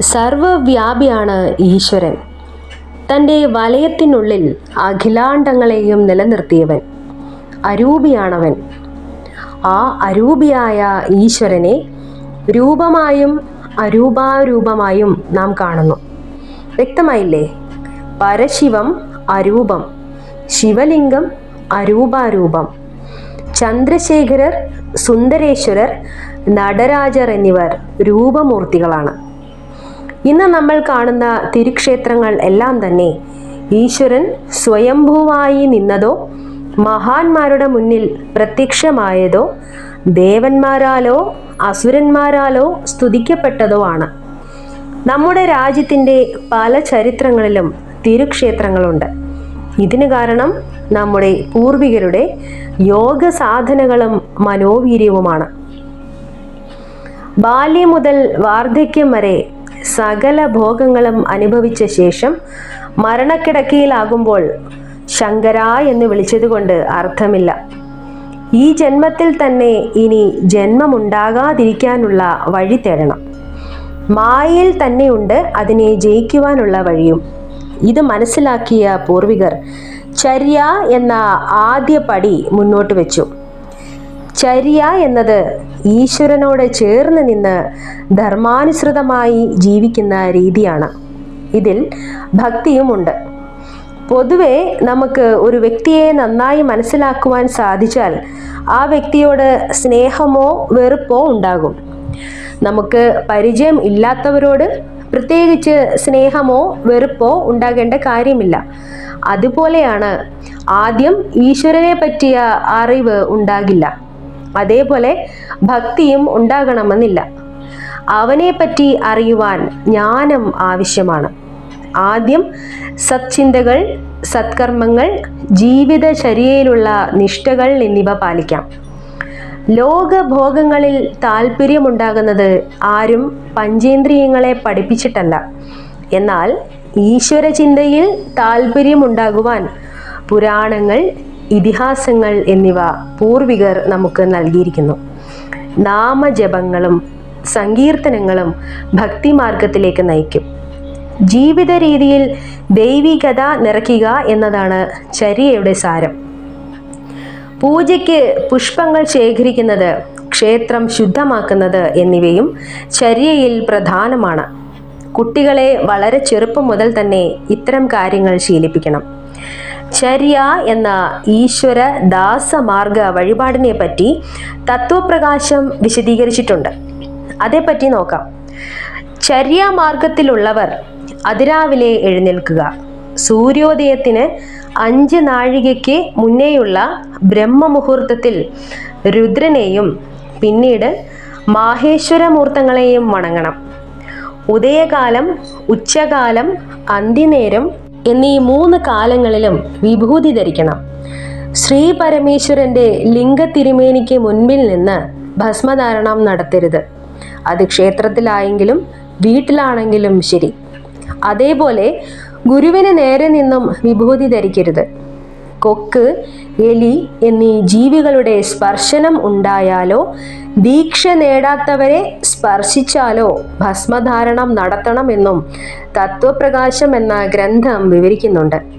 സർവവ്യാപിയാണ് ഈശ്വരൻ. തന്റെ വലയത്തിനുള്ളിൽ അഖിലാണ്ടങ്ങളെയും നിലനിർത്തിയവൻ അരൂപിയാണവൻ. ആ അരൂപിയായ ഈശ്വരനെ രൂപമായും അരൂപാരൂപമായും നാം കാണുന്നു. വ്യക്തമായില്ലേ? പരശിവം അരൂപം ശിവലിംഗം അരൂപാരൂപം ചന്ദ്രശേഖരർ സുന്ദരേശ്വരർ നടരാജർ എന്നിവർ രൂപമൂർത്തികളാണ്. ഇന്ന് നമ്മൾ കാണുന്ന തിരുക്ഷേത്രങ്ങൾ എല്ലാം തന്നെ ഈശ്വരൻ സ്വയംഭൂവായി നിന്നതോ മഹാന്മാരുടെ മുന്നിൽ പ്രത്യക്ഷമായതോ ദേവന്മാരാലോ അസുരന്മാരാലോ സ്തുതിക്കപ്പെട്ടതോ ആണ്. നമ്മുടെ രാജ്യത്തിന്റെ പല ചരിത്രങ്ങളിലും തിരുക്ഷേത്രങ്ങളുണ്ട്. ഇതിന് കാരണം നമ്മുടെ പൂർവികരുടെ യോഗ സാധനകളും മനോവീര്യവുമാണ്. ബാല്യം മുതൽ വാർദ്ധക്യം വരെ സകല ഭോഗങ്ങളും അനുഭവിച്ച ശേഷം മരണക്കിടക്കയിലാകുമ്പോൾ ശങ്കര എന്ന് വിളിച്ചതുകൊണ്ട് അർത്ഥമില്ല. ഈ ജന്മത്തിൽ തന്നെ ഇനി ജന്മമുണ്ടാകാതിരിക്കാനുള്ള വഴി തേടണം. മായയിൽ തന്നെയുണ്ട് അതിനെ ജയിക്കുവാനുള്ള വഴിയും. ഇത് മനസ്സിലാക്കിയ പൂർവികർ ചര്യ എന്ന ആദ്യ പടി മുന്നോട്ട് വെച്ചു. ചര്യ എന്നത് ഈശ്വരനോട് ചേർന്ന് നിന്ന് ധർമാനുസൃതമായി ജീവിക്കുന്ന രീതിയാണ്. ഇതിൽ ഭക്തിയുമുണ്ട്. പൊതുവെ നമുക്ക് ഒരു വ്യക്തിയെ നന്നായി മനസ്സിലാക്കുവാൻ സാധിച്ചാൽ ആ വ്യക്തിയോട് സ്നേഹമോ വെറുപ്പോ ഉണ്ടാകും. നമുക്ക് പരിചയം ഇല്ലാത്തവരോട് പ്രത്യേകിച്ച് സ്നേഹമോ വെറുപ്പോ ഉണ്ടാകേണ്ട കാര്യമില്ല. അതുപോലെയാണ് ആദ്യം ഈശ്വരനെ പറ്റിയ അറിവ് ഉണ്ടാകില്ല. അതേപോലെ ഭക്തിയും ഉണ്ടാകണമെന്നില്ല. അവനെപ്പറ്റി അറിയുവാൻ ജ്ഞാനം ആവശ്യമാണ്. ആദ്യം സത്ചിന്തകൾ സത്കർമ്മങ്ങൾ ജീവിതചര്യയിലുള്ള നിഷ്ഠകൾ എന്നിവ പാലിക്കാം. ലോകഭോഗങ്ങളിൽ താല്പര്യമുണ്ടാകുന്നത് ആരും പഞ്ചേന്ദ്രിയങ്ങളെ പഠിപ്പിച്ചിട്ടല്ല. എന്നാൽ ഈശ്വരചിന്തയിൽ താല്പര്യമുണ്ടാകുവാൻ പുരാണങ്ങൾ ഇതിഹാസങ്ങൾ എന്നിവ പൂർവികർ നമുക്ക് നൽകിയിരിക്കുന്നു. നാമജപങ്ങളും സങ്കീർത്തനങ്ങളും ഭക്തിമാർഗത്തിലേക്ക് നയിക്കും. ജീവിത രീതിയിൽ ദൈവികത നിറയ്ക്കുക എന്നതാണ് ചര്യയുടെ സാരം. പൂജയ്ക്ക് പുഷ്പങ്ങൾ ശേഖരിക്കുന്നത് ക്ഷേത്രം ശുദ്ധമാക്കുന്നത് എന്നിവയും ചര്യയിൽ പ്രധാനമാണ്. കുട്ടികളെ വളരെ ചെറുപ്പം മുതൽ തന്നെ ഇത്തരം കാര്യങ്ങൾ ശീലിപ്പിക്കണം. ചര്യ എന്ന ഈശ്വര ദാസമാർഗ വഴിപാടിനെ പറ്റി തത്വപ്രകാശം വിശദീകരിച്ചിട്ടുണ്ട്. അതേപ്പറ്റി നോക്കാം. ചര്യാമാർഗത്തിലുള്ളവർ അതിരാവിലെ എഴുന്നേൽക്കുക. സൂര്യോദയത്തിന് അഞ്ച് നാഴികയ്ക്ക് മുന്നേയുള്ള ബ്രഹ്മമുഹൂർത്തത്തിൽ രുദ്രനെയും പിന്നീട് മാഹേശ്വരമൂർത്തങ്ങളെയും വണങ്ങണം. ഉദയകാലം ഉച്ചകാലം അന്തിനേരം എന്നീ മൂന്ന് കാലങ്ങളിലും വിഭൂതി ധരിക്കണം. ശ്രീ പരമേശ്വരന്റെ ലിംഗത്തിരുമേനിക്ക് മുൻപിൽ നിന്ന് ഭസ്മധാരണം നടത്തരുത്. അത് ക്ഷേത്രത്തിലായെങ്കിലും വീട്ടിലാണെങ്കിലും ശരി. അതേപോലെ ഗുരുവിന് നേരെ നിന്നും വിഭൂതി ധരിക്കരുത്. കൊക്ക് എലി എന്നീ ജീവികളുടെ സ്പർശനം ഉണ്ടായാലോ? ദീക്ഷ നേടാത്തവരെ സ്പർശിച്ചാലോ? ഭസ്മധാരണം നടത്തണമെന്നും തത്വപ്രകാശം എന്ന ഗ്രന്ഥം വിവരിക്കുന്നുണ്ട്.